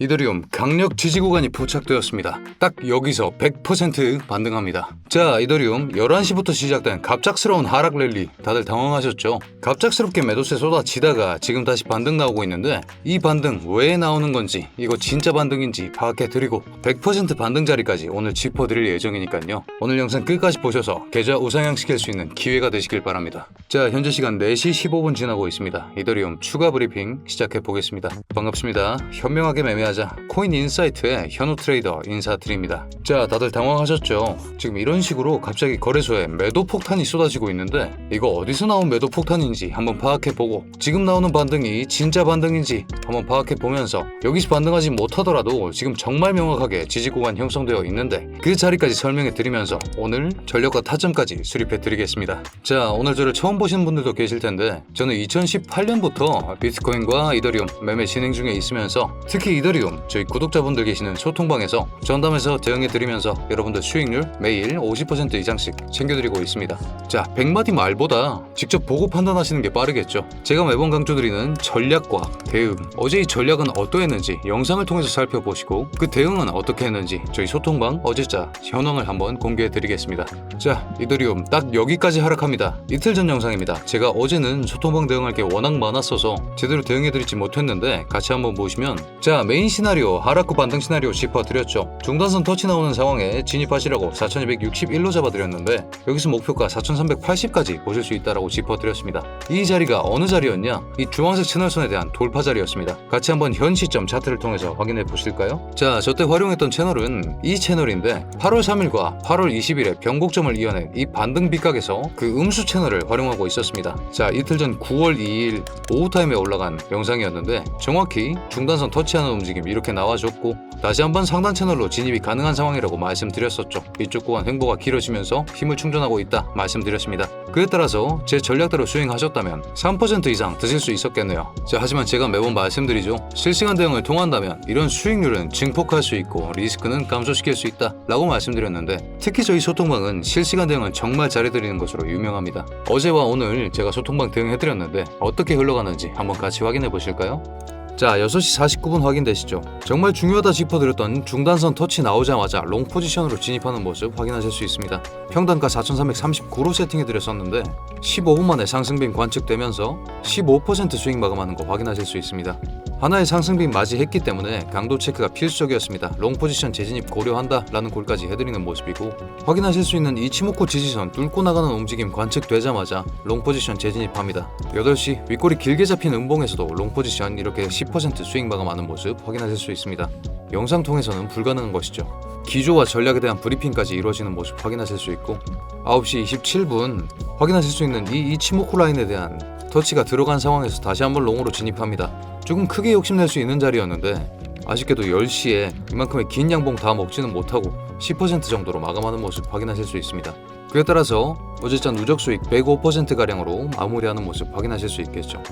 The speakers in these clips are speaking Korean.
이더리움 강력 지지 구간이 포착되었습니다. 딱 여기서 100% 반등합니다. 자, 이더리움 11시부터 시작된 갑작스러운 하락 랠리 다들 당황하셨죠? 갑작스럽게 매도세 쏟아지다가 지금 다시 반등 나오고 있는데 이 반등 왜 나오는 건지 이거 진짜 반등인지 파악해 드리고 100% 반등 자리까지 오늘 짚어 드릴 예정이니까요. 오늘 영상 끝까지 보셔서 계좌 우상향 시킬 수 있는 기회가 되시길 바랍니다. 자, 현재 시간 4시 15분 지나고 있습니다. 이더리움 추가 브리핑 시작해 보겠습니다. 반갑습니다. 현명하게 매매 하자 코인 인사이트의 현우 트레이더 인사드립니다. 자, 다들 당황하셨죠? 지금 이런 식으로 갑자기 거래소에 매도 폭탄이 쏟아지고 있는데 이거 어디서 나온 매도 폭탄인지 한번 파악해 보고 지금 나오는 반등이 진짜 반등인지 한번 파악해 보면서 여기서 반등하지 못하더라도 지금 정말 명확하게 지지 구간 형성되어 있는데 그 자리까지 설명해 드리면서 오늘 전력과 타점까지 수립해 드리겠습니다. 자, 오늘 저를 처음 보시는 분들도 계실 텐데 저는 2018년부터 비트코인과 이더리움 매매 진행 중에 있으면서 특히 이더리움 저희 구독자분들 계시는 소통방에서 전담해서 대응해 드리면서 여러분들 수익률 매일 50% 이상씩 챙겨드리고 있습니다. 자, 100마디 말보다 직접 보고 판단하시는 게 빠르겠죠. 제가 매번 강조드리는 전략과 대응. 어제 이 전략은 어떠했는지 영상을 통해서 살펴보시고 그 대응은 어떻게 했는지 저희 소통방 어제자 현황을 한번 공개해 드리겠습니다. 자, 이더리움 딱 여기까지 하락합니다. 이틀 전 영상입니다. 제가 어제는 소통방 대응할 게 워낙 많았어서 제대로 대응해 드리지 못했는데 같이 한번 보시면 자, 메인 시나리오 하락 후 반등 시나리오 짚어 드렸죠. 중단선 터치 나오는 상황에 진입하시라고 4261로 잡아 드렸는데 여기서 목표가 4380까지 보실 수 있다라고 짚어 드렸습니다. 이 자리가 어느 자리였냐? 이 주황색 채널선에 대한 돌파 자리였습니다. 같이 한번 현 시점 차트를 통해서 확인해 보실까요? 자, 저때 활용했던 채널은 이 채널인데 8월 3일과 8월 20일에 변곡점을 이어낸 이 반등 빗각에서 그 음수 채널을 활용하고 있었습니다. 자, 이틀 전 9월 2일 오후 타임에 올라간 영상이었는데 정확히 중단선 터치하는 움직임 이렇게 나와줬고 다시 한번 상단 채널로 진입이 가능한 상황이라고 말씀드렸었죠. 이쪽 구간 횡보가 길어지면서 힘을 충전하고 있다 말씀드렸습니다. 그에 따라서 제 전략대로 수행하셨다면 3% 이상 드실 수 있었겠네요. 자, 하지만 제가 매번 말씀드리죠. 실시간 대응을 통한다면 이런 수익률은 증폭할 수 있고 리스크는 감소시킬 수 있다 라고 말씀드렸는데 특히 저희 소통방은 실시간 대응을 정말 잘해드리는 것으로 유명합니다. 어제와 오늘 제가 소통방 대응해드렸는데 어떻게 흘러가는지 한번 같이 확인해 보실까요? 자, 6시 49분 확인되시죠? 정말 중요하다 짚어드렸던 중단선 터치 나오자마자 롱 포지션으로 진입하는 모습 확인하실 수 있습니다. 평단가 4339로 세팅해드렸었는데 15분 만에 상승빔 관측되면서 15% 수익 마감하는 거 확인하실 수 있습니다. 하나의 상승빔 맞이했기 때문에 강도 체크가 필수적이었습니다. 롱 포지션 재진입 고려한다 라는 골까지 해드리는 모습이고 확인하실 수 있는 이 치모코 지지선 뚫고 나가는 움직임 관측되자마자 롱 포지션 재진입합니다. 8시 윗골이 길게 잡힌 음봉에서도 롱 포지션 이렇게 10% 수익 마감하는 모습 확인하실 수 있습니다. 영상 통해서는 불가능한 것이죠. 기조와 전략에 대한 브리핑까지 이루어지는 모습 확인하실 수 있고 9시 27분 확인하실 수 있는 이 이치모코 라인에 대한 터치가 들어간 상황에서 다시 한번 롱으로 진입합니다. 조금 크게 욕심낼 수 있는 자리였는데 아쉽게도 10시에 이만큼의 긴 양봉 다 먹지는 못하고 10% 정도로 마감하는 모습 확인하실 수 있습니다. 그에 따라서 어제자 누적 수익 105%가량으로 마무리하는 모습 확인하실 수 있겠죠.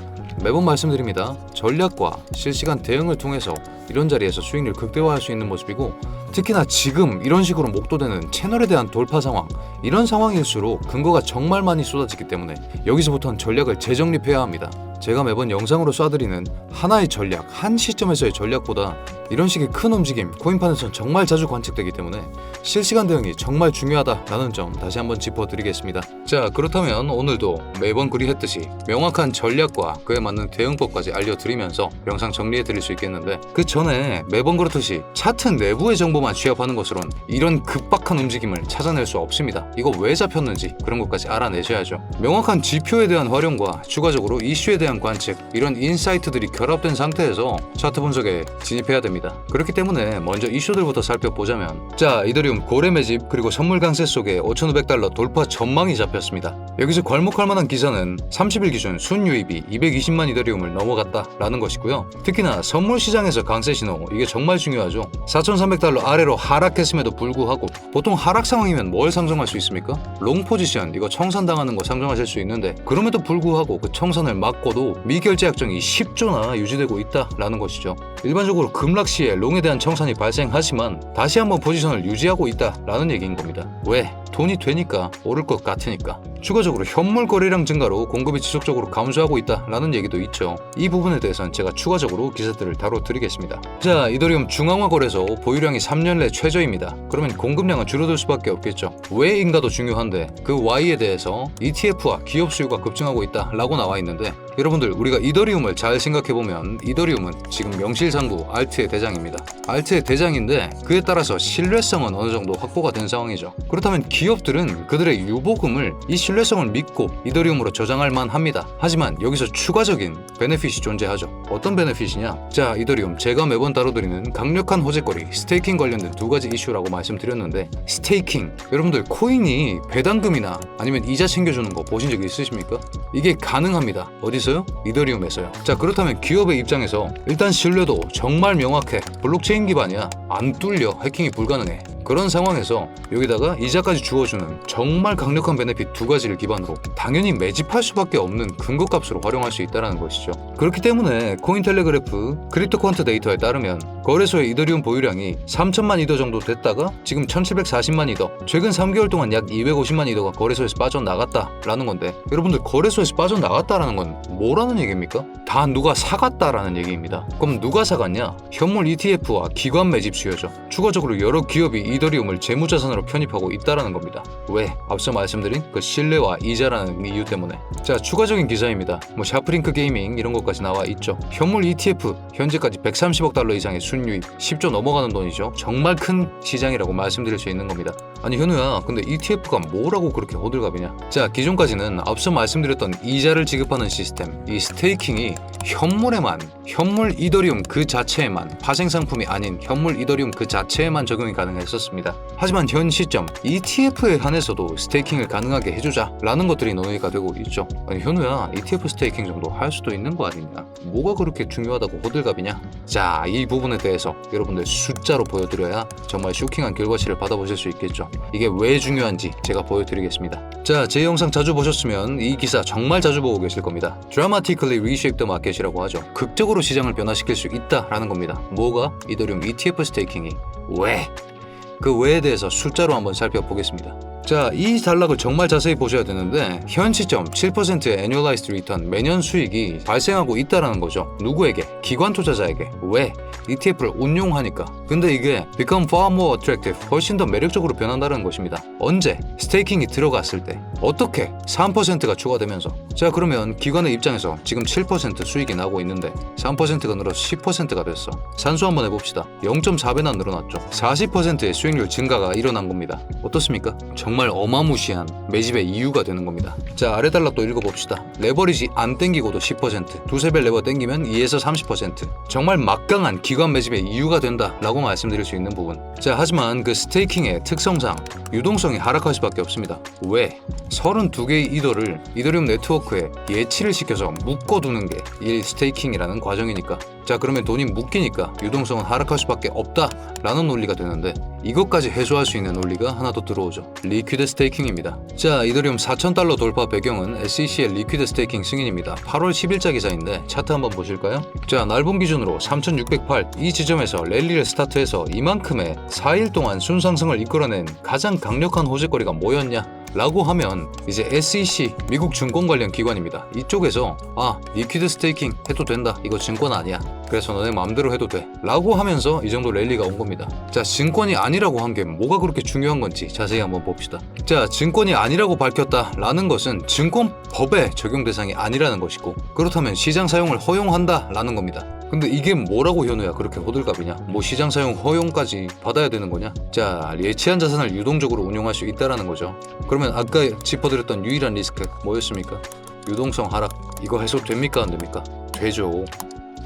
매번 말씀드립니다. 전략과 실시간 대응을 통해서 이런 자리에서 수익률 극대화할 수 있는 모습이고 특히나 지금 이런 식으로 목도되는 채널에 대한 돌파 상황 이런 상황일수록 근거가 정말 많이 쏟아지기 때문에 여기서부터는 전략을 재정립해야 합니다. 제가 매번 영상으로 쏴드리는 하나의 전략, 한 시점에서의 전략보다 이런 식의 큰 움직임, 코인판에서는 정말 자주 관측되기 때문에 실시간 대응이 정말 중요하다라는 점 다시 한번 짚어드리겠습니다. 자, 그렇다면 오늘도 매번 그리 했듯이 명확한 전략과 그에 맞는 대응법까지 알려드리면서 영상 정리해드릴 수 있겠는데 그 전에 매번 그렇듯이 차트 내부의 정보 만 취합하는 것으로는 이런 급박한 움직임을 찾아낼 수 없습니다. 이거 왜 잡혔는지 그런 것까지 알아내셔야죠. 명확한 지표에 대한 활용과 추가적으로 이슈에 대한 관측 이런 인사이트들이 결합된 상태에서 차트 분석에 진입해야 됩니다. 그렇기 때문에 먼저 이슈들부터 살펴보자면 자 이더리움 고래 매집 그리고 선물 강세 속에 5,500달러 돌파 전망이 잡혔습니다. 여기서 괄목할 만한 기사는 30일 기준 순유입이 220만 이더리움을 넘어갔다라는 것이고요. 특히나 선물 시장에서 강세 신호 이게 정말 중요하죠. 4,300달러 아래로 하락했음에도 불구하고 보통 하락 상황이면 뭘 상정할 수 있습니까? 롱 포지션 이거 청산당하는 거 상정하실 수 있는데 그럼에도 불구하고 그 청산을 막고도 미결제 약정이 10조나 유지되고 있다라는 것이죠. 일반적으로 급락 시에 롱에 대한 청산이 발생하지만 다시 한번 포지션을 유지하고 있다라는 얘기인 겁니다. 왜? 돈이 되니까 오를 것 같으니까. 추가적으로 현물 거래량 증가로 공급이 지속적으로 감소하고 있다라는 얘기도 있죠. 이 부분에 대해서는 제가 추가적으로 기사들을 다뤄드리겠습니다. 자, 이더리움 중앙화 거래소 보유량이 3년 내 최저입니다. 그러면 공급량은 줄어들 수밖에 없겠죠. 왜인가도 중요한데 그 Y에 대해서 ETF와 기업 수요가 급증하고 있다라고 나와 있는데 여러분들 우리가 이더리움을 잘 생각해 보면 이더리움은 지금 명실상부 알트의 대장입니다. 알트의 대장인데 그에 따라서 신뢰성은 어느 정도 확보가 된 상황이죠. 그렇다면 기업들은 그들의 유보금을 이 신뢰성을 믿고 이더리움으로 저장할 만합니다. 하지만 여기서 추가적인 베네핏이 존재하죠. 어떤 베네핏이냐? 자, 이더리움 제가 매번 다뤄드리는 강력한 호재거리 스테이킹 관련된 두 가지 이슈라고 말씀드렸는데 스테이킹 여러분들 코인이 배당금이나 아니면 이자 챙겨주는 거 보신 적 있으십니까? 이게 가능합니다. 어디 서요? 이더리움에서요. 자 그렇다면 기업의 입장에서 일단 신뢰도 정말 명확해. 블록체인 기반이야. 안 뚫려. 해킹이 불가능해. 그런 상황에서 여기다가 이자까지 주어주는 정말 강력한 베네핏 두 가지를 기반으로 당연히 매집할 수밖에 없는 근거값으로 활용할 수 있다는 것이죠. 그렇기 때문에 코인텔레그래프 크립토 퀀트 데이터에 따르면 거래소의 이더리움 보유량이 3천만 이더 정도 됐다가 지금 1740만 이더 최근 3개월 동안 약 250만 이더가 거래소에서 빠져나갔다라는 건데 여러분들 거래소에서 빠져나갔다라는 건 뭐라는 얘기입니까? 다 누가 사갔다라는 얘기입니다. 그럼 누가 사갔냐? 현물 ETF와 기관 매집 수요죠. 추가적으로 여러 기업이 이더리움을 재무자산으로 편입하고 있다라는 겁니다. 왜? 앞서 말씀드린 그 신뢰와 이자라는 이유 때문에. 자, 추가적인 기사입니다. 뭐 샤프링크 게이밍 이런 것까지 나와 있죠. 현물 ETF 현재까지 130억 달러 이상의 순유입 10조 넘어가는 돈이죠. 정말 큰 시장이라고 말씀드릴 수 있는 겁니다. 아니 현우야, 근데 ETF가 뭐라고 그렇게 호들갑이냐? 자, 기존까지는 앞서 말씀드렸던 이자를 지급하는 시스템, 이 스테이킹이 현물에만, 현물 이더리움 그 자체에만, 파생 상품이 아닌 현물 이더리움 그 자체에만 적용이 가능했었 습니다. 하지만 현 시점 ETF에 한해서도 스테이킹을 가능하게 해주자 라는 것들이 논의가 되고 있죠. 아니 현우야, ETF 스테이킹 정도 할 수도 있는 거 아니냐? 뭐가 그렇게 중요하다고 호들갑이냐? 자, 이 부분에 대해서 여러분들 숫자로 보여드려야 정말 쇼킹한 결과치를 받아보실 수 있겠죠. 이게 왜 중요한지 제가 보여드리겠습니다. 자, 제 영상 자주 보셨으면 이 기사 정말 자주 보고 계실 겁니다. Dramatically reshape the market이라고 하죠. 극적으로 시장을 변화시킬 수 있다라는 겁니다. 뭐가? 이더리움 ETF 스테이킹이. 왜? 그 왜에 대해서 숫자로 한번 살펴보겠습니다. 자, 이 단락을 정말 자세히 보셔야 되는데 현 시점 7%의 annualized return 매년 수익이 발생하고 있다라는 거죠. 누구에게? 기관 투자자에게. 왜? ETF를 운용하니까. 근데 이게 become far more attractive, 훨씬 더 매력적으로 변한다는 것입니다. 언제? 스테이킹이 들어갔을 때. 어떻게? 3%가 추가되면서. 자, 그러면 기관의 입장에서 지금 7% 수익이 나고 있는데 3%가 늘어서 10%가 됐어. 산수 한번 해봅시다. 0.4배나 늘어났죠. 40%의 수익률 증가가 일어난 겁니다. 어떻습니까? 정말 어마무시한 매집의 이유가 되는 겁니다. 자, 아래 달락 또 읽어봅시다. 레버리지 안 땡기고도 10%, 두세 배 레버 땡기면 2에서 30%. 정말 막강한 기관 매집의 이유가 된다 라고 말씀드릴 수 있는 부분. 자, 하지만 그 스테이킹의 특성상 유동성이 하락할 수밖에 없습니다. 왜? 32개의 이더를 이더리움 네트워크 에 예치를 시켜서 묶어두는 게이 스테이킹이라는 과정이니까. 자, 그러면 돈이 묶이니까 유동성은 하락할 수밖에 없다 라는 논리가 되는데 이것까지 해소할 수 있는 논리가 하나 더 들어오죠. 리퀴드 스테이킹입니다. 자, 이더리움 4,000달러 돌파 배경은 SEC의 리퀴드 스테이킹 승인입니다. 8월 10일자 기사인데 차트 한번 보실까요? 자, 날봉 기준으로 3,608 이 지점에서 랠리를 스타트해서 이만큼의 4일 동안 순상승을 이끌어낸 가장 강력한 호재거리가 뭐였냐? 라고 하면 이제 SEC 미국 증권 관련 기관입니다. 이쪽에서 아 리퀴드 스테이킹 해도 된다. 이거 증권 아니야. 그래서 너네 마음대로 해도 돼. 라고 하면서 이 정도 랠리가 온 겁니다. 자 증권이 아니라고 한 게 뭐가 그렇게 중요한 건지 자세히 한번 봅시다. 자 증권이 아니라고 밝혔다 라는 것은 증권법의 적용 대상이 아니라는 것이고 그렇다면 시장 사용을 허용한다 라는 겁니다. 근데 이게 뭐라고 현우야 그렇게 호들갑이냐? 뭐 시장 사용 허용까지 받아야 되는 거냐? 자 예치한 자산을 유동적으로 운용할 수 있다라는 거죠. 그러면 아까 짚어드렸던 유일한 리스크 뭐였습니까? 유동성 하락 이거 해소됩니까 안 됩니까? 되죠.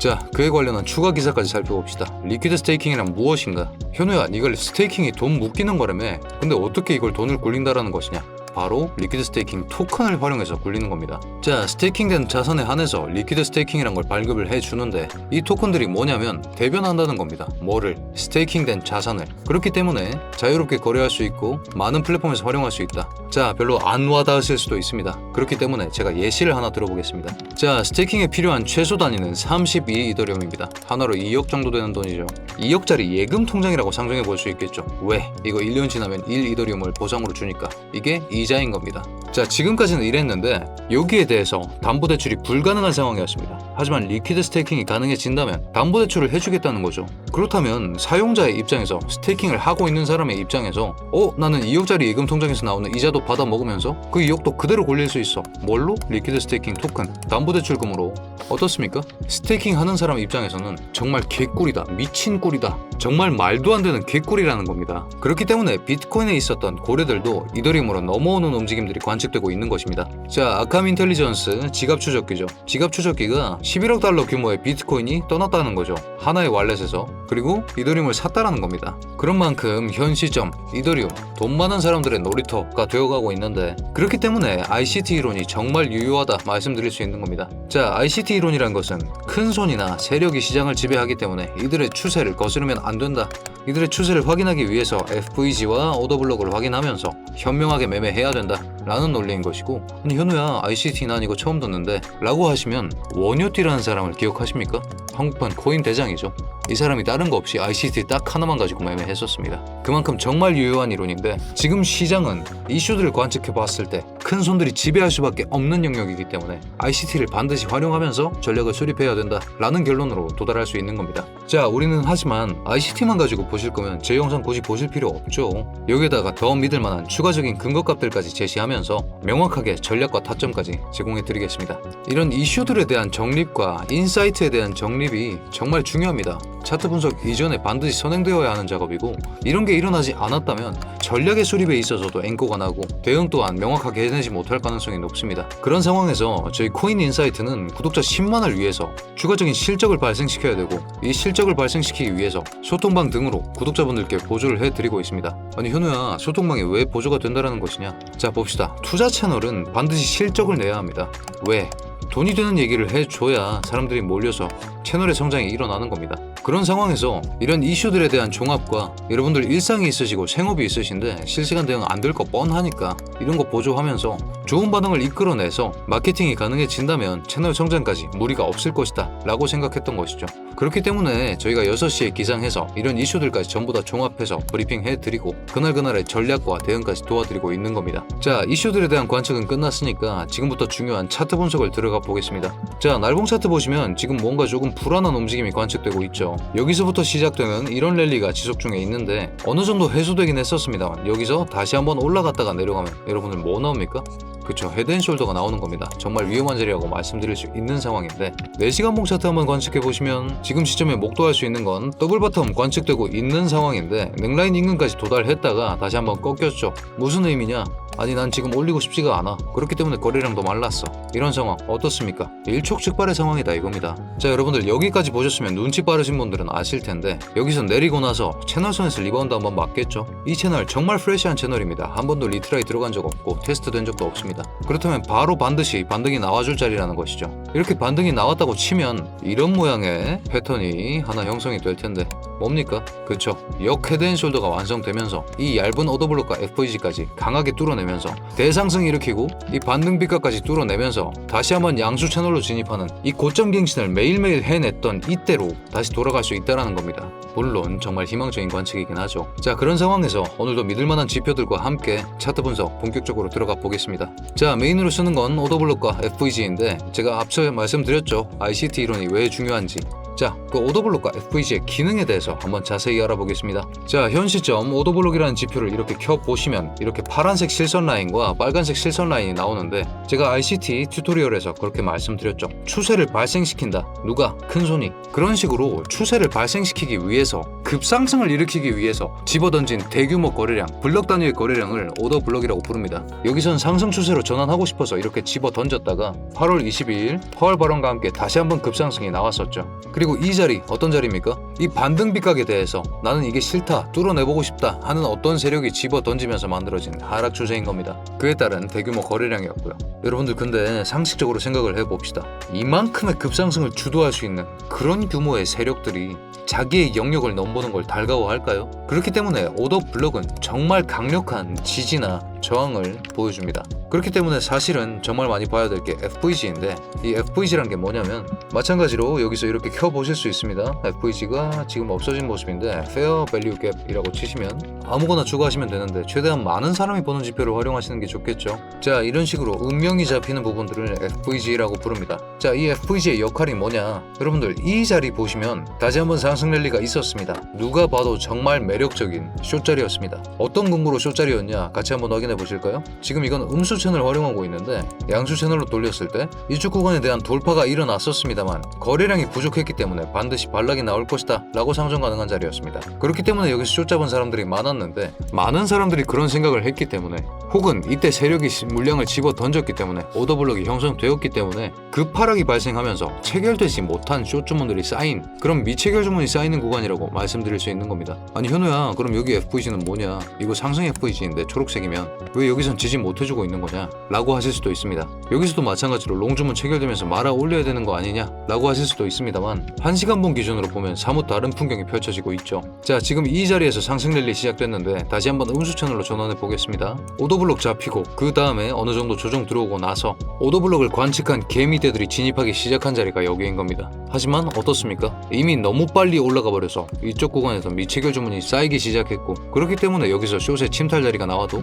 자, 그에 관련한 추가 기사까지 살펴봅시다. 리퀴드 스테이킹이란 무엇인가? 현우야, 이걸 스테이킹이 돈 묶이는 거라며. 근데 어떻게 이걸 돈을 굴린다라는 것이냐? 바로 리퀴드 스테이킹 토큰을 활용해서 굴리는 겁니다. 자, 스테이킹된 자산에 한해서 리퀴드 스테이킹이란 걸 발급을 해주는데 이 토큰들이 뭐냐면 대변한다는 겁니다. 뭐를? 스테이킹된 자산을. 그렇기 때문에 자유롭게 거래할 수 있고 많은 플랫폼에서 활용할 수 있다. 자, 별로 안 와닿으실 수도 있습니다. 그렇기 때문에 제가 예시를 하나 들어보겠습니다. 자, 스테이킹에 필요한 최소 단위는 32 이더리움입니다. 하나로 2억 정도 되는 돈이죠. 2억짜리 예금 통장이라고 상정해 볼 수 있겠죠. 왜? 이거 1년 지나면 1 이더리움을 보상으로 주니까. 이게 이자인 겁니다. 자, 지금까지는 이랬는데 여기에 대해서 담보대출이 불가능한 상황이었습니다. 하지만 리퀴드 스테이킹이 가능해진다면 담보대출을 해주겠다는 거죠. 그렇다면 사용자의 입장에서 스테이킹을 하고 있는 사람의 입장에서 어? 나는 2억짜리 예금 통장에서 나오는 이자도 받아 먹으면서 그 2억도 그대로 굴릴 수 있어. 뭘로? 리퀴드 스테이킹 토큰, 담보대출금으로. 어떻습니까? 스테이킹 하는 사람 입장에서는 정말 개꿀이다, 미친 꿀이다, 정말 말도 안 되는 개꿀이라는 겁니다. 그렇기 때문에 비트코인에 있었던 고래들도 이더리움으로 넘어오는 움직임들이 관측되고 있는 것입니다. 자, 아캄 인텔리전스 지갑 추적기죠. 지갑 추적기가 11억 달러 규모의 비트코인이 떠났다는 거죠. 하나의 wallet에서. 그리고 이더리움을 샀다라는 겁니다. 그런 만큼 현 시점 이더리움 돈 많은 사람들의 놀이터가 되어가고 있는데 그렇기 때문에 ICT 이론이 정말 유효하다 말씀드릴 수 있는 겁니다. 자, ICT 이론이란 것은 큰 손이나 세력이 시장을 지배하기 때문에 이들의 추세를 거스르면 안 된다. 이들의 추세를 확인하기 위해서 FVG와 오더블록을 확인하면서 현명하게 매매해야 된다. 라는 논리인 것이고 아니 현우야 ICT 난 이거 처음 듣는데 라고 하시면 원효띠라는 사람을 기억하십니까? 한국판 코인 대장이죠. 이 사람이 다른 거 없이 ICT 딱 하나만 가지고 매매했었습니다. 그만큼 정말 유효한 이론인데 지금 시장은 이슈들을 관측해 봤을 때 큰 손들이 지배할 수밖에 없는 영역이기 때문에 ICT를 반드시 활용하면서 전략을 수립해야 된다 라는 결론으로 도달할 수 있는 겁니다. 자 우리는 하지만 ICT만 가지고 보실 거면 제 영상 굳이 보실 필요 없죠. 여기에다가 더 믿을 만한 추가적인 근거값들까지 제시하면서 명확하게 전략과 타점까지 제공해 드리겠습니다. 이런 이슈들에 대한 정립과 인사이트에 대한 정립이 정말 중요합니다. 차트 분석 이전에 반드시 선행되어야 하는 작업이고 이런 게 일어나지 않았다면 전략의 수립에 있어서도 앵꼬가 나고 대응 또한 명확하게 해내지 못할 가능성이 높습니다. 그런 상황에서 저희 코인 인사이트는 구독자 10만을 위해서 추가적인 실적을 발생시켜야 되고 이 실적을 발생시키기 위해서 소통방 등으로 구독자분들께 보조를 해드리고 있습니다. 아니 현우야 소통방이 왜 보조가 된다라는 것이냐? 자 봅시다. 투자 채널은 반드시 실적을 내야 합니다. 왜? 돈이 되는 얘기를 해줘야 사람들이 몰려서 채널의 성장이 일어나는 겁니다. 그런 상황에서 이런 이슈들에 대한 종합과 여러분들 일상이 있으시고 생업이 있으신데 실시간 대응 안 될 거 뻔하니까 이런 거 보조하면서 좋은 반응을 이끌어내서 마케팅이 가능해진다면 채널 성장까지 무리가 없을 것이다 라고 생각했던 것이죠. 그렇기 때문에 저희가 6시에 기상해서 이런 이슈들까지 전부 다 종합해서 브리핑 해드리고 그날그날의 전략과 대응까지 도와드리고 있는 겁니다. 자 이슈들에 대한 관측은 끝났으니까 지금부터 중요한 차트 분석을 들어가 보겠습니다. 자 날봉 차트 보시면 지금 뭔가 조금 불안한 움직임이 관측되고 있죠. 여기서부터 시작되는 이런 랠리가 지속 중에 있는데 어느 정도 해소되긴 했었습니다만 여기서 다시 한번 올라갔다가 내려가면 여러분들 뭐 나옵니까? 그쵸. 헤드앤숄더가 나오는 겁니다. 정말 위험한 자리라고 말씀드릴 수 있는 상황인데 4시간 봉 차트 한번 관측해 보시면 지금 시점에 목도할 수 있는 건 더블 바텀 관측되고 있는 상황인데 넥라인 인근까지 도달했다가 다시 한번 꺾였죠. 무슨 의미냐 아니 난 지금 올리고 싶지가 않아. 그렇기 때문에 거래량도 말랐어. 이런 상황 어떻습니까? 일촉즉발의 상황이다 이겁니다. 자 여러분들 여기까지 보셨으면 눈치 빠르신 분들은 아실 텐데 여기서 내리고 나서 채널선에서 리바운드 한번 맞겠죠? 이 채널 정말 프레시한 채널입니다. 한 번도 리트라이 들어간 적 없고 테스트 된 적도 없습니다. 그렇다면 바로 반드시 반등이 나와줄 자리라는 것이죠. 이렇게 반등이 나왔다고 치면 이런 모양의 패턴이 하나 형성이 될 텐데 뭡니까? 그쵸. 역 헤드 앤 숄더가 완성되면서 이 얇은 오더블록과 FVG까지 강하게 뚫어내 면서 대상승 일으키고 이 반등 비가까지 뚫어내면서 다시 한번 양수 채널로 진입하는 이 고점 갱신을 매일매일 해냈던 이때로 다시 돌아갈 수 있다는 겁니다. 물론 정말 희망적인 관측이긴 하죠. 자 그런 상황에서 오늘도 믿을만한 지표들과 함께 차트 분석 본격적으로 들어가 보겠습니다. 자 메인으로 쓰는 건 오더블록과 FVG인데 제가 앞서 말씀드렸죠. ICT 이론이 왜 중요한지 자, 그 오더블록과 FVG의 기능에 대해서 한번 자세히 알아보겠습니다. 자, 현 시점 오더블록이라는 지표를 이렇게 켜 보시면 이렇게 파란색 실선 라인과 빨간색 실선 라인이 나오는데 제가 ICT 튜토리얼에서 그렇게 말씀드렸죠. 추세를 발생시킨다. 누가? 큰 손이. 그런 식으로 추세를 발생시키기 위해서 급상승을 일으키기 위해서 집어던진 대규모 거래량, 블럭 단위의 거래량을 오더블록이라고 부릅니다. 여기선 상승 추세로 전환하고 싶어서 이렇게 집어 던졌다가 8월 22일 파월 발언과 함께 다시 한번 급상승이 나왔었죠. 그리고 그리고 이 자리 어떤 자리입니까? 이 반등 빗각에 대해서 나는 이게 싫다, 뚫어내보고 싶다 하는 어떤 세력이 집어 던지면서 만들어진 하락 추세인 겁니다. 그에 따른 대규모 거래량이었고요. 여러분들 근데 상식적으로 생각을 해봅시다. 이만큼의 급상승을 주도할 수 있는 그런 규모의 세력들이 자기의 영역을 넘보는 걸 달가워할까요? 그렇기 때문에 오더 블록은 정말 강력한 지지나 저항을 보여줍니다. 그렇기 때문에 사실은 정말 많이 봐야 될 게 FVG인데 이 FVG란 게 뭐냐면 마찬가지로 여기서 이렇게 켜 보실 수 있습니다. FVG가 지금 없어진 모습인데 Fair Value Gap이라고 치시면 아무거나 추가하시면 되는데 최대한 많은 사람이 보는 지표를 활용하시는 게 좋겠죠. 자 이런 식으로 음명이 잡히는 부분들을 FVG라고 부릅니다. 자 이 FVG의 역할이 뭐냐? 여러분들 이 자리 보시면 다시 한번 상승 랠리가 있었습니다. 누가 봐도 정말 매력적인 쇼자리였습니다. 어떤 근거로 쇼자리였냐? 같이 한번 확인해 보실까요? 지금 이건 음수 채널 활용하고 있는데 양수 채널로 돌렸을 때 이쪽 구간에 대한 돌파가 일어났었습니다만 거래량이 부족했기 때문에 반드시 반락이 나올 것이다 라고 상정 가능한 자리였습니다. 그렇기 때문에 여기서 쇼 잡은 사람들이 많았는데 많은 사람들이 그런 생각을 했기 때문에 혹은 이때 세력이 시- 물량을 집어 던졌기 때문에 오더블럭이 형성되었기 때문에 급하락이 발생하면서 체결되지 못한 쇼 주문들이 쌓인 그런 미체결 주문이 쌓이는 구간이라고 말씀드릴 수 있는 겁니다. 아니 현우야 그럼 여기 FVG는 뭐냐? 이거 상승 FVG인데 초록색이면 왜 여기선 지지 못해주고 있는 거 냐? 라고 하실 수도 있습니다. 여기서도 마찬가지로 롱주문 체결되면서 말아 올려야 되는 거 아니냐? 라고 하실 수도 있습니다만 한시간본 기준으로 보면 사뭇 다른 풍경이 펼쳐지고 있죠. 자 지금 이 자리에서 상승 랠리 시작됐는데 다시 한번 음수 채널로 전환해 보겠습니다. 오더블록 잡히고 그 다음에 어느 정도 조정 들어오고 나서 오더블록을 관측한 개미대들이 진입하기 시작한 자리가 여기인 겁니다. 하지만 어떻습니까? 이미 너무 빨리 올라가 버려서 이쪽 구간에서 미체결 주문이 쌓이기 시작했고 그렇기 때문에 여기서 숏의 침탈 자리가 나와도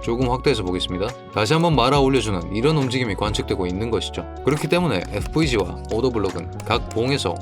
조금 확대해서 보겠습니다. 다시 한번 말아 올려주는 이런 움직임이 관측되고 있는 것이죠. 그렇기 때문에 FVG와 오더블록은 각 봉에서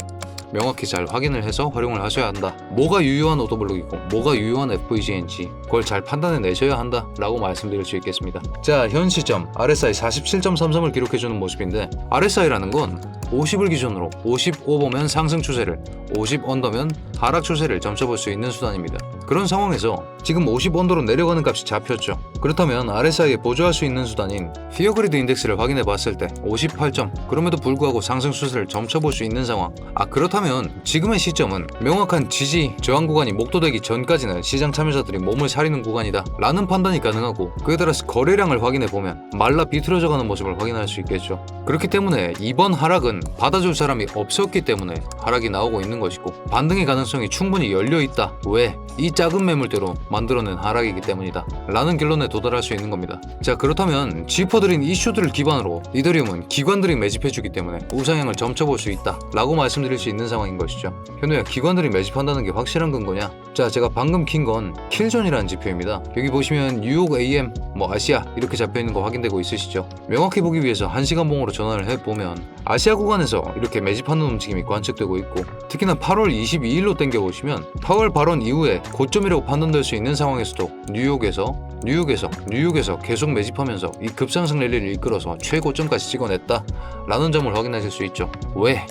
명확히 잘 확인을 해서 활용을 하셔야 한다. 뭐가 유효한 오더블록이고 뭐가 유효한 FVG인지 그걸 잘 판단해 내셔야 한다 라고 말씀드릴 수 있겠습니다. 자, 현 시점 RSI 47.33을 기록해주는 모습인데 RSI라는 건 50을 기준으로 55보면 상승 추세를 50 언더면 하락 추세를 점쳐볼 수 있는 수단입니다. 그런 상황에서 지금 50 언더로 내려가는 값이 잡혔죠. 그렇다면 RSI에 보조할 수 있는 수단인 피어그리드 인덱스를 확인해 봤을 때 58점 그럼에도 불구하고 상승 추세를 점쳐볼 수 있는 상황 아 그렇다면 지금의 시점은 명확한 지지 저항 구간이 목도되기 전까지는 시장 참여자들이 몸을 사리는 구간이다 라는 판단이 가능하고 그에 따라서 거래량을 확인해 보면 말라 비틀어져 가는 모습을 확인할 수 있겠죠 그렇기 때문에 이번 하락은 받아줄 사람이 없었기 때문에 하락이 나오고 있는 것이고 반등의 가능성이 충분히 열려 있다 왜? 이 작은 매물대로 만들어낸 하락이기 때문이다. 라는 결론에 도달할 수 있는 겁니다. 자 그렇다면 짚어드린 이슈들을 기반으로 이더리움은 기관들이 매집해주기 때문에 우상향을 점쳐볼 수 있다. 라고 말씀드릴 수 있는 상황인 것이죠. 현우야 기관들이 매집한다는 게 확실한 근거냐? 자 제가 방금 킨 건 킬존이라는 지표입니다. 여기 보시면 뉴욕 AM 뭐 아시아 이렇게 잡혀있는 거 확인되고 있으시죠? 명확히 보기 위해서 한시간 봉으로 전환을 해보면 아시아 구간에서 이렇게 매집하는 움직임이 관측되고 있고 특히나 8월 22일로 땡겨보시면 파월 발언 이후에 고 점이라고 판단될 수 있는 상황에서도 뉴욕에서 뉴욕에서 뉴욕에서 계속 매집하면서 이 급상승 랠리를 이끌어서 최고점까지 찍어냈다 라는 점을 확인하실 수 있죠 왜?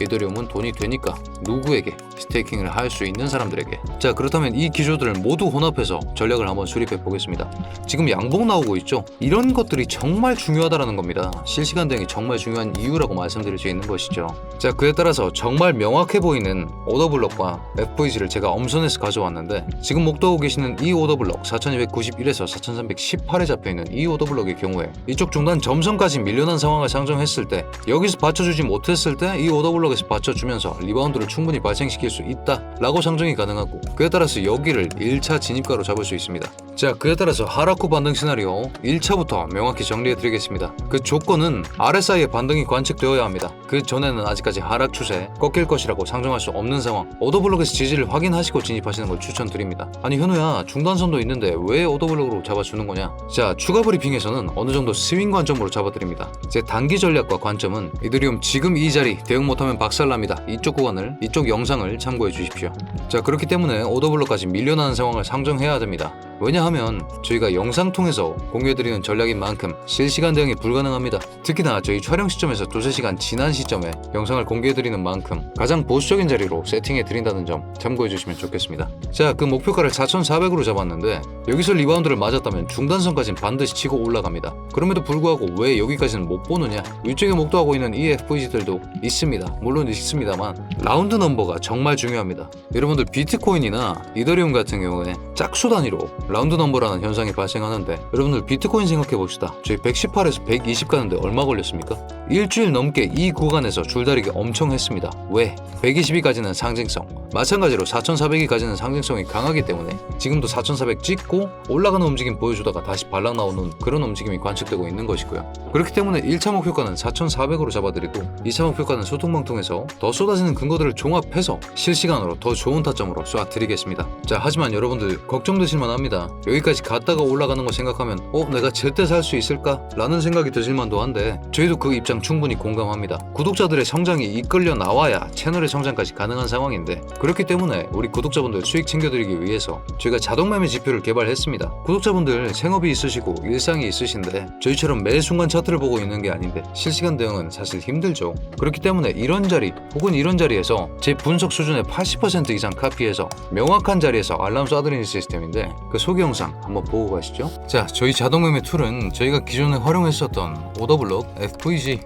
이더리움은 돈이 되니까 누구에게 스테이킹을 할 수 있는 사람들에게. 자 그렇다면 이 기조들을 모두 혼합해서 전략을 한번 수립해 보겠습니다. 지금 양봉 나오고 있죠? 이런 것들이 정말 중요하다라는 겁니다. 실시간 대응이 정말 중요한 이유라고 말씀드릴 수 있는 것이죠. 자 그에 따라서 정말 명확해 보이는 오더블럭과 FVG를 제가 엄선해서 가져왔는데 지금 목도하고 계시는 이 오더블럭 4291에서 4318에 잡혀있는 이 오더블럭의 경우에 이쪽 중단 점선까지 밀려난 상황을 상정했을 때 여기서 받쳐주지 못했을 때 이 오더블럭 에서 받쳐주면서 리바운드를 충분히 발생시킬 수 있다 라고 상정이 가능하고 그에 따라서 여기를 1차 진입가로 잡을 수 있습니다. 자 그에 따라서 후 반등 시나리오 1차부터 명확히 정리해 드리겠습니다. 그 조건은 RSI의 반등이 관측되어야 합니다. 그 전에는 아직까지 하락 추세 꺾일 것이라고 상정할 수 없는 상황 오더블럭에서 지지를 확인하시고 진입하시는 걸 추천드립니다. 아니 현우야 중단선도 있는데 왜 오더블럭으로 잡아주는 거냐? 자 추가 브리핑에서는 어느 정도 스윙 관점으로 잡아드립니다. 제 단기 전략과 관점은 이더리움 지금 이 자리 대응 못하면 박살납니다. 이쪽 구간을 이쪽 영상을 참고해 주십시오. 자 그렇기 때문에 오더블럭까지 밀려나는 상황을 상정해야 됩니다 왜냐하면 저희가 영상 통해서 공유해드리는 전략인 만큼 실시간 대응이 불가능합니다. 특히나 저희 촬영 시점에서 두세 시간 지난 시점에 영상을 공개해드리는 만큼 가장 보수적인 자리로 세팅해드린다는 점 참고해주시면 좋겠습니다. 자, 그 목표가를 4,400으로 잡았는데 여기서 리바운드를 맞았다면 중단선까지는 반드시 치고 올라갑니다. 그럼에도 불구하고 왜 여기까지는 못 보느냐? 위쪽에 목도하고 있는 이 FVG들도 있습니다. 물론 있습니다만 라운드 넘버가 정말 중요합니다. 여러분들 비트코인이나 이더리움 같은 경우에 짝수 단위로 라운드 넘버라는 현상이 발생하는데 여러분들 비트코인 생각해 봅시다. 저희 118에서 120 가는데 얼마 걸렸습니까? 일주일 넘게 이 구간에서 줄다리기 엄청 했습니다. 왜? 122까지는 상징성. 마찬가지로 4,400이 가지는 상징성이 강하기 때문에 지금도 4,400 찍고 올라가는 움직임 보여주다가 다시 발락 나오는 그런 움직임이 관측되고 있는 것이고요. 그렇기 때문에 1차 목표가는 4,400으로 잡아드리고 2차 목표가는 소통망 통해서 더 쏟아지는 근거들을 종합해서 실시간으로 더 좋은 타점으로 쏴드리겠습니다. 자, 하지만 여러분들 걱정되실만 합니다. 여기까지 갔다가 올라가는 거 생각하면 어? 내가 제때 살 수 있을까? 라는 생각이 드실만도 한데 저희도 그 입장 충분히 공감합니다. 구독자들의 성장이 이끌려 나와야 채널의 성장까지 가능한 상황인데 그렇기 때문에 우리 구독자분들 수익 챙겨드리기 위해서 저희가 자동 매매 지표를 개발했습니다. 구독자분들 생업이 있으시고 일상이 있으신데 저희처럼 매 순간 차트를 보고 있는 게 아닌데 실시간 대응은 사실 힘들죠. 그렇기 때문에 이런 자리 혹은 이런 자리에서 제 분석 수준의 80% 이상 카피해서 명확한 자리에서 알람 쏴드리는 시스템인데 그 소개 영상 한번 보고 가시죠. 자, 저희 자동 매매 툴은 저희가 기존에 활용했었던 오더블록, FVG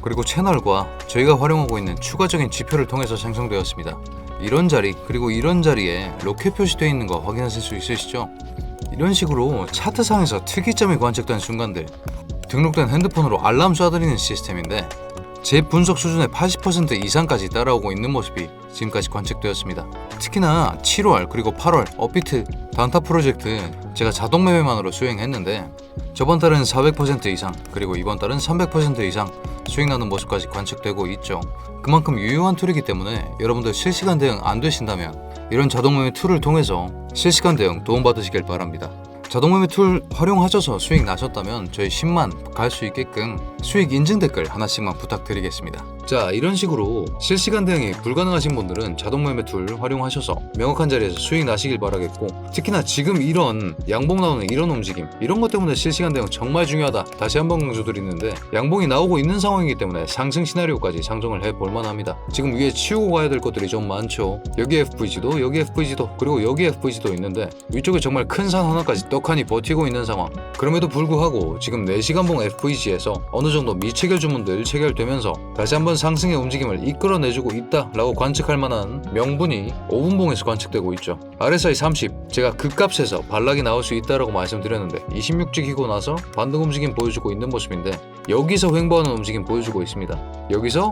그리고 채널과 저희가 활용하고 있는 추가적인 지표를 통해서 생성되었습니다. 이런 자리 그리고 이런 자리에 로켓 표시되어 있는 거 확인하실 수 있으시죠? 이런 식으로 차트상에서 특이점이 관측된 순간들 등록된 핸드폰으로 알람 쏴드리는 시스템인데 제 분석 수준의 80% 이상까지 따라오고 있는 모습이 지금까지 관측되었습니다. 특히나 7월 그리고 8월 업비트 단타 프로젝트 제가 자동 매매만으로 수행했는데 저번 달은 400% 이상 그리고 이번 달은 300% 이상 수익 나는 모습까지 관측되고 있죠. 그만큼 유용한 툴이기 때문에 여러분들 실시간 대응 안 되신다면 이런 자동 매매 툴을 통해서 실시간 대응 도움받으시길 바랍니다. 자동 매매 툴 활용하셔서 수익 나셨다면 저희 10만 갈 수 있게끔 수익 인증 댓글 하나씩만 부탁드리겠습니다. 자 이런 식으로 실시간 대응이 불가능하신 분들은 자동 매 매 툴 활용하셔서 명확한 자리에서 수익 나시길 바라겠고 특히나 지금 이런 양봉 나오는 이런 움직임 이런 것 때문에 실시간 대응 정말 중요하다 다시 한번 강조드리는데 양봉이 나오고 있는 상황이기 때문에 상승 시나리오까지 상정을 해 볼 만 합니다. 지금 위에 치우고 가야 될 것들이 좀 많죠. 여기 FVG도 여기 FVG도 그리고 여기 FVG도 있는데 위쪽에 정말 큰 산 하나까지 떡하니 버티고 있는 상황 그럼에도 불구하고 지금 4시간봉 FVG에서 어느 정도 미체결 주문들 체결되면서 다시 한번 상승의 움직임을 이끌어내주고 있다라고 관측할 만한 명분이 5분봉에서 관측되고 있죠. RSI 30 제가 그 값에서 반락이 나올 수 있다라고 말씀드렸는데 26 찍히고 나서 반등 움직임 보여주고 있는 모습인데 여기서 횡보하는 움직임 보여주고 있습니다. 여기서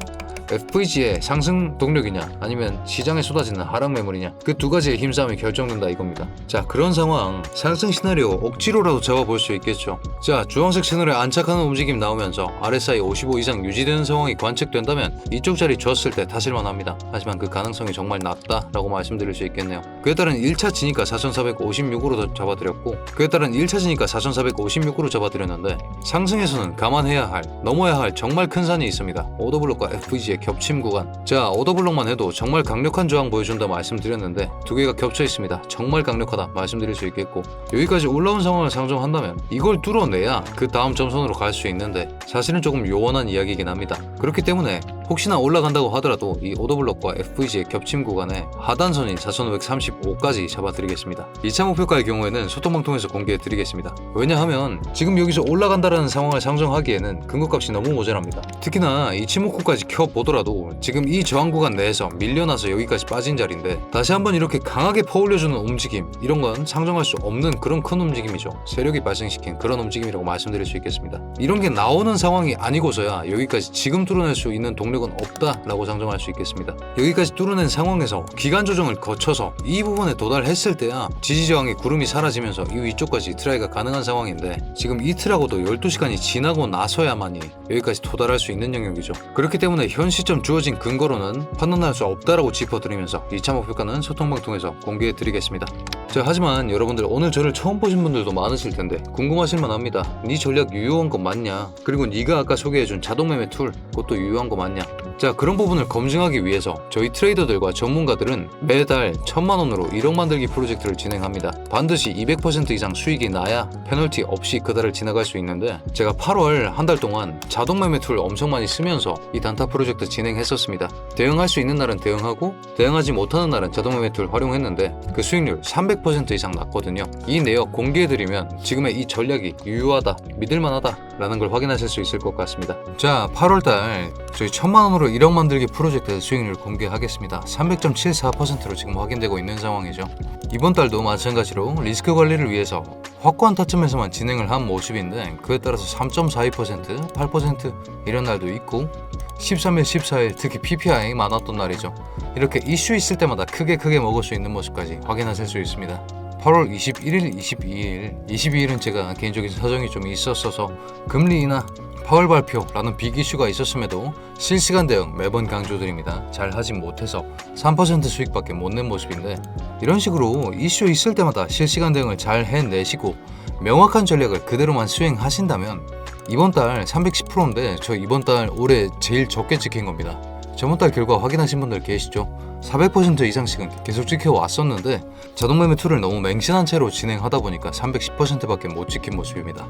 FVG의 상승 동력이냐 아니면 시장에 쏟아지는 하락 매물이냐 그 두 가지의 힘싸움이 결정된다 이겁니다. 자 그런 상황 상승 시나리오 억지로라도 잡아볼 수 있겠죠. 자 주황색 채널에 안착하는 움직임 나오면서 RSI 55 이상 유지되는 상황이 관측된다 면 이쪽 자리 줬을 때 타실만 합니다. 하지만 그 가능성이 정말 낮다라고 말씀드릴 수 있겠네요. 그에 따른 1차 지니까 4456으로 잡아드렸고 그에 따른 1차 지니까 4456으로 잡아드렸는데 상승에서는 감안해야 할 넘어야 할 정말 큰 산이 있습니다. 오더블록과 FVG의 겹침 구간. 자 오더블록만 해도 정말 강력한 저항 보여준다 말씀드렸는데 두 개가 겹쳐 있습니다. 정말 강력하다 말씀드릴 수 있겠고 여기까지 올라온 상황을 상정한다면 이걸 뚫어내야 그 다음 점선으로 갈 수 있는데 사실은 조금 요원한 이야기이긴 합니다. 그렇기 때문에 혹시나 올라간다고 하더라도 이 오더블록과 FVG의 겹침 구간에 하단선인 4535까지 잡아드리겠습니다. 2차 목표가의 경우에는 소통망 통해서 공개해드리겠습니다. 왜냐하면 지금 여기서 올라간다라는 상황을 상정하기에는 근거값이 너무 모자랍니다. 특히나 이 치모코까지 켜보더라도 지금 이 저항 구간 내에서 밀려나서 여기까지 빠진 자리인데 다시 한번 이렇게 강하게 퍼올려주는 움직임 이런 건 상정할 수 없는 그런 큰 움직임이죠. 세력이 발생시킨 그런 움직임이라고 말씀드릴 수 있겠습니다. 이런 게 나오는 상황이 아니고서야 여기까지 지금 뚫어낼 수 있는 동력은 없다라고 상정할 수 있겠습니다. 여기까지 뚫어낸 상황에서 기간 조정을 거쳐서 이 부분에 도달했을 때야 지지 저항의 구름이 사라지면서 이 위쪽까지 트라이가 가능한 상황인데 지금 이틀하고도 12시간이 지나고 나서야만이 여기까지 도달할 수 있는 영역이죠. 그렇기 때문에 현 시점 주어진 근거로는 판단할 수 없다라고 짚어드리면서 2차 목표가는 소통방 통해서 공개해 드리겠습니다. 자, 하지만 여러분들 오늘 저를 처음 보신 분들도 많으실 텐데 궁금하실 만 합니다. 네 전략 유효한 거 맞냐? 그리고 네가 아까 소개해준 자동 매매 툴 그것도 유효한 거 맞냐? 자 그런 부분을 검증하기 위해서 저희 트레이더들과 전문가들은 매달 천만 원으로 1억 만들기 프로젝트를 진행합니다. 반드시 200% 이상 수익이 나야 페널티 없이 그 달을 지나갈 수 있는데 제가 8월 한 달 동안 자동 매매 툴 엄청 많이 쓰면서 이 단타 프로젝트 진행했었습니다. 대응할 수 있는 날은 대응하고 대응하지 못하는 날은 자동 매매 툴 활용했는데 그 수익률 300% 이상 났거든요. 이 내역 공개해드리면 지금의 이 전략이 유효하다, 믿을만하다라는 걸 확인하실 수 있을 것 같습니다. 자, 8월달 저희 천만 원으로 1억 만들기 프로젝트 수익률 공개하겠습니다. 300.74%로 지금 확인되고 있는 상황이죠. 이번 달도 마찬가지로 리스크 관리를 위해서 확고한 타점에서만 진행을 한 모습인데 그에 따라서 3.42%, 8% 이런 날도 있고 13일, 14일 특히 PPI 많았던 날이죠. 이렇게 이슈 있을 때마다 크게 크게 먹을 수 있는 모습까지 확인하실 수 있습니다. 8월 21일, 22일, 22일은 제가 개인적인 사정이 좀 있었어서 금리 인하, 파월 발표라는 빅 이슈가 있었음에도 실시간 대응 매번 강조드립니다. 잘 하진 못해서 3% 수익밖에 못 낸 모습인데 이런 식으로 이슈 있을 때마다 실시간 대응을 잘 해내시고 명확한 전략을 그대로만 수행하신다면 이번 달 310%인데 저 이번 달 올해 제일 적게 찍힌 겁니다. 저번 달 결과 확인하신 분들 계시죠? 400% 이상씩은 계속 지켜왔었는데 자동 매매 툴을 너무 맹신한 채로 진행하다 보니까 310%밖에 못 지킨 모습입니다.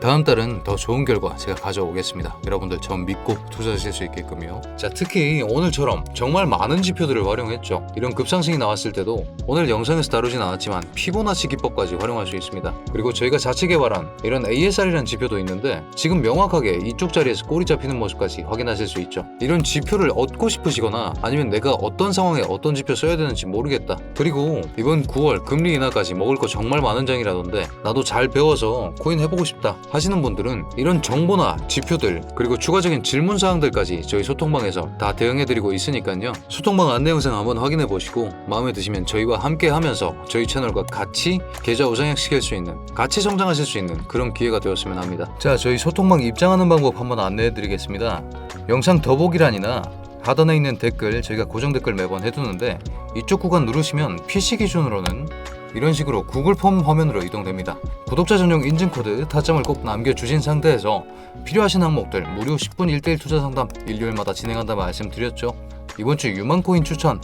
다음 달은 더 좋은 결과 제가 가져오겠습니다. 여러분들 전 믿고 투자하실 수 있게끔요. 자, 특히 오늘처럼 정말 많은 지표들을 활용했죠. 이런 급상승이 나왔을 때도 오늘 영상에서 다루진 않았지만 피보나치 기법까지 활용할 수 있습니다. 그리고 저희가 자체 개발한 이런 ASR이라는 지표도 있는데 지금 명확하게 이쪽 자리에서 꼬리 잡히는 모습까지 확인하실 수 있죠. 이런 지표를 얻고 싶으시거나 아니면 내가 어떤 상황 에 어떤 지표 써야 되는지 모르겠다. 그리고 이번 9월 금리 인하까지 먹을 거 정말 많은 장이라던데 나도 잘 배워서 코인 해보고 싶다 하시는 분들은 이런 정보나 지표들 그리고 추가적인 질문 사항들까지 저희 소통방에서 다 대응해드리고 있으니까요. 소통방 안내 영상 한번 확인해 보시고 마음에 드시면 저희와 함께 하면서 저희 채널과 같이 계좌 우상향시킬 수 있는 같이 성장하실 수 있는 그런 기회가 되었으면 합니다. 자, 저희 소통방 입장하는 방법 한번 안내해 드리겠습니다. 영상 더보기란이나 하단에 있는 댓글 저희가 고정 댓글 매번 해두는데 이쪽 구간 누르시면 PC 기준으로는 이런 식으로 구글 폼 화면으로 이동됩니다. 구독자 전용 인증 코드 타점을 꼭 남겨주신 상태에서 필요하신 항목들 무료 10분 1대1 투자 상담 일요일마다 진행한다 말씀드렸죠. 이번 주 유망 코인 추천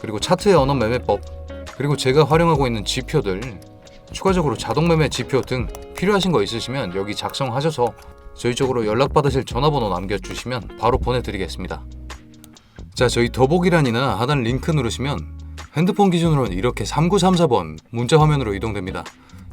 그리고 차트의 언어 매매법 그리고 제가 활용하고 있는 지표들 추가적으로 자동 매매 지표 등 필요하신 거 있으시면 여기 작성하셔서 저희 쪽으로 연락 받으실 전화번호 남겨주시면 바로 보내드리겠습니다. 자, 저희 더보기란이나 하단 링크 누르시면 핸드폰 기준으로는 이렇게 3934번 문자 화면으로 이동됩니다.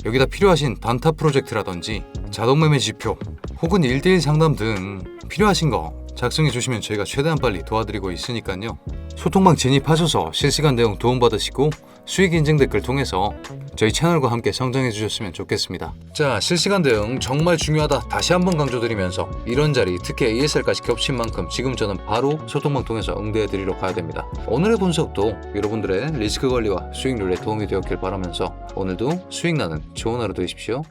여기다 필요하신 단타 프로젝트라든지 자동 매매 지표 혹은 1대1 상담 등 필요하신 거 작성해 주시면 저희가 최대한 빨리 도와드리고 있으니까요. 소통방 진입하셔서 실시간 내용 도움받으시고 수익 인증 댓글 통해서 저희 채널과 함께 성장해 주셨으면 좋겠습니다. 자, 실시간 대응 정말 중요하다. 다시 한번 강조드리면서 이런 자리, 특히 ASR까지 겹친 만큼 지금 저는 바로 소통방 통해서 응대해 드리러 가야 됩니다. 오늘의 분석도 여러분들의 리스크 관리와 수익률에 도움이 되었길 바라면서 오늘도 수익 나는 좋은 하루 되십시오.